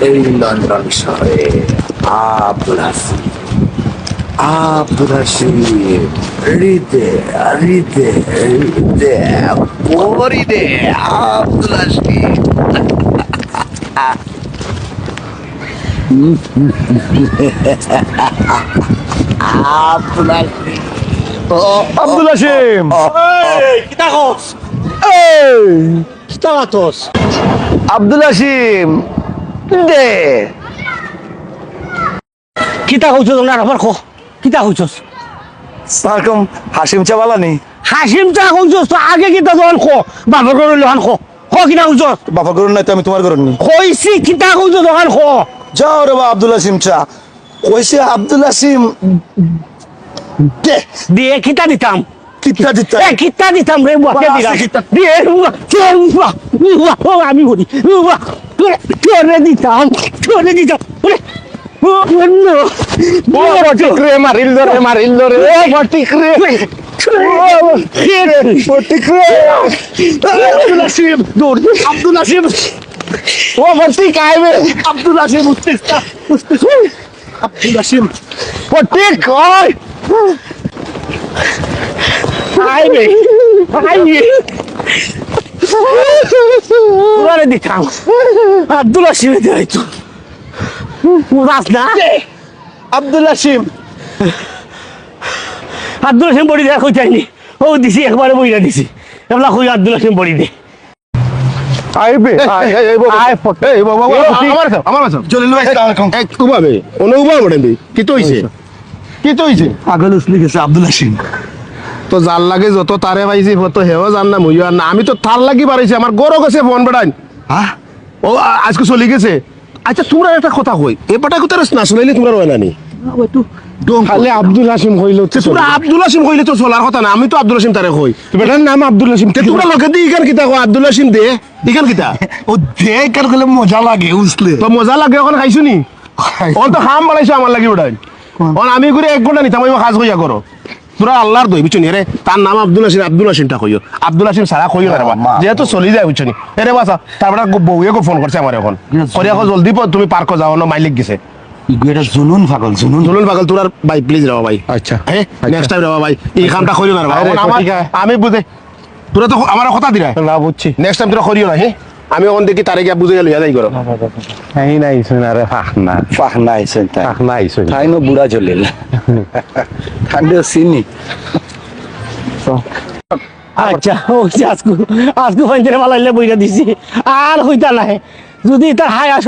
এই লন্ডন শহরে আব্দুল হাসিম আব্দুল হাসিম হৃদে হৃদে হৃদে পরিদে আব্দুল হাসিম আব্দুল হাসিম আব্দুল হাসিম কিতা কিতা আব্দুল হাসিম দে। কিতা কইছস না আমার কো? কিতা কইছস? সারকম হাসিম চাওয়ালানি হাসিম চা কইছস তো আগে কিতা জল কো? বাবা লহান কো? কো কইছস? বাবা করুন নাই তো আমি তোমার করুন নি? কইছি কিতা কো? যাও রে বা আব্দুল হাসিম চা। কইছে আব্দুল হাসিম দে। দিয়ে কিতা দিতাম। কিতা দিতা এ কিতা দিতাম রে বুয়া কে দিতাম। দিয়ে বুয়া কে বুয়া বুয়া আমি বলি বুয়া তোরে দিতাম তোরে দিতাম রে মারিল ধরে মারিল ধরে। ও ফটিক রে। ফটিক রে? আব্দুল হাসিম দৌড় আব্দুল হাসিম। ও ফটিক আইবে আব্দুল ওই আইবে আইবে পুরারে দিতাম আব্দুল হাসিম দেয় তো রাস না বড়ি দেয়া কইতাইনি ও দিছি একবারে বইরা দিছি এবলা কই আব্দুল হাসিম বড়ি দে আইবে এই, এই, বাবা। আই ফটিক এই বাবা এ, বাবা, ফটিক। আমার আমার। জলিল ভাই এই, উবাবে, ওনে উবাবে মনে দি। কি তো হইছে? কি তো হইছে? পাগল উসলি গেছে আব্দুল হাসিম তো যার লাগে যত তারে পাইছি তত হেও জান না মুইও আর না। আমি তো তার লাগি বাড়াইছি আমার গরো গেছে ফোন বেড়াই হ্যাঁ ও আজকে চলি গেছে। আচ্ছা তোমরা একটা কথা কই এ পাটা কথা না শুনাইলে তোমরা রয় নানি খালি আব্দুল হাসিম হইল তোমরা আব্দুল হাসিম কইলে তো চলার কথা না আমি তো আব্দুল হাসিম তারে কই। বেটার নাম আব্দুল হাসিম তে তোমরা লোকে দি ইখান কিতা কয় আব্দুল হাসিম দে ইখান কিতা। ও গেলে মজা লাগে উসলে তো মজা লাগে এখন খাইছো নি? তো খাম বানাইছো আমার লাগি আমি করে এক ঘণ্টা নিতাম কাজ কইয়া করো তোরা আল্লাহর দই বুঝছ নি? রে তার নাম আব্দুল হাসিম আব্দুল হাসিমটা কইও। আব্দুল হাসিম সারা কইও না। যেহেতু চলি যায় বুঝছ নি। এরে বাসা তারপরে বউয়ে ফোন করছে আমার এখন। করে এখন জলদি তুমি পার্ক যাও না মাইলিক গেছে। এটা জুনুন পাগল জুনুন জুলুন পাগল তোর ভাই প্লিজ রেবা ভাই। আচ্ছা। হ্যাঁ নেক্সট টাইম রেবা ভাই। এই কামটা করিও না। আমি বুঝে তোরা তো আমার কথা দিরা না বুঝছি। নেক্সট টাইম তোরা করিও না হ্যাঁ আমি ওখান থেকে তারে গিয়া বুঝে গেল যাই করো এই নাই শুনারে ফাহ নাই। আইছেন তাই। ফাহনা শুন তাই নো বুড়া জলিল। ঠান্ডে সিনি আচ্ছা ও আজকু আজকু ফাইন মালাইলে বইরা দিছি। আর হইতা নাই। যদি তার হাই আস